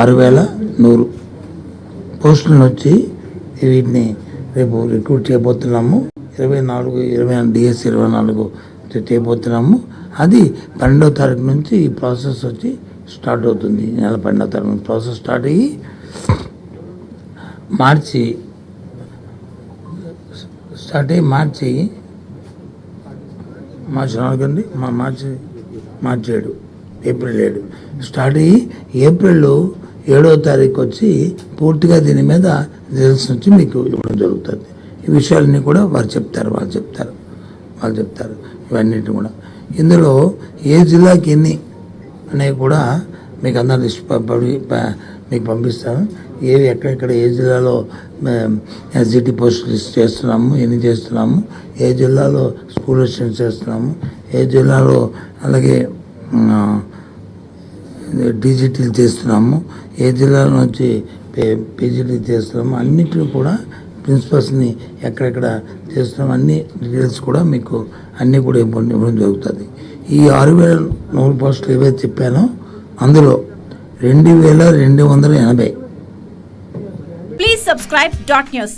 ఆరు వేల నూరు. పోస్టులను వచ్చి వీటిని రేపు రిక్రూట్ చేయబోతున్నాము. ఇరవై నాలుగు ఇరవై డిఎస్ ఇరవై నాలుగు చేయబోతున్నాము. అది పన్నెండవ తారీఖు నుంచి ఈ ప్రాసెస్ వచ్చి స్టార్ట్ అవుతుంది. నెల పన్నెండవ తారీఖు నుంచి ప్రాసెస్ స్టార్ట్ అయ్యి మార్చి స్టార్ట్ అయ్యి మార్చి మార్చి నాలుగండి మా మార్చి మార్చి ఏడు ఏప్రిల్ ఏడు. స్టార్ట్ అయ్యి ఏప్రిల్లో ఏడో తారీఖు వచ్చి పూర్తిగా దీని మీద రిజల్ట్స్ నుంచి మీకు ఇవ్వడం జరుగుతుంది. ఈ విషయాలన్నీ కూడా వారు చెప్తారు వాళ్ళు చెప్తారు వాళ్ళు చెప్తారు. ఇవన్నిటి కూడా. ఇందులో ఏ జిల్లాకి ఎన్ని అనేవి కూడా మీకు అందరు లిస్ట్ పడి- మీకు పంపిస్తాను. ఏవి ఎక్కడెక్కడ ఏ జిల్లాలో ఎస్జిటి పోస్ట్ లిస్ట్ చేస్తున్నాము ఎన్ని చేస్తున్నాము ఏ జిల్లాలో స్కూల్ అసిస్టెంట్ చేస్తున్నాము ఏ జిల్లాలో అలాగే డిజిటల్ చేస్తున్నాము. ఏ జిల్లాల నుంచి పీజీటీ చేస్తున్నాము అన్నిటిని కూడా ప్రిన్సిపల్స్ని ఎక్కడెక్కడ చేస్తున్నాము అన్ని డీటెయిల్స్ కూడా మీకు అన్నీ కూడా ఇవ్వడం ఇవ్వడం జరుగుతుంది. ఈ ఆరు వేల నూరు పోస్టులు ఏవైతే చెప్పానో అందులో రెండు వేల రెండు వందల ఎనభై. Please subscribe dot news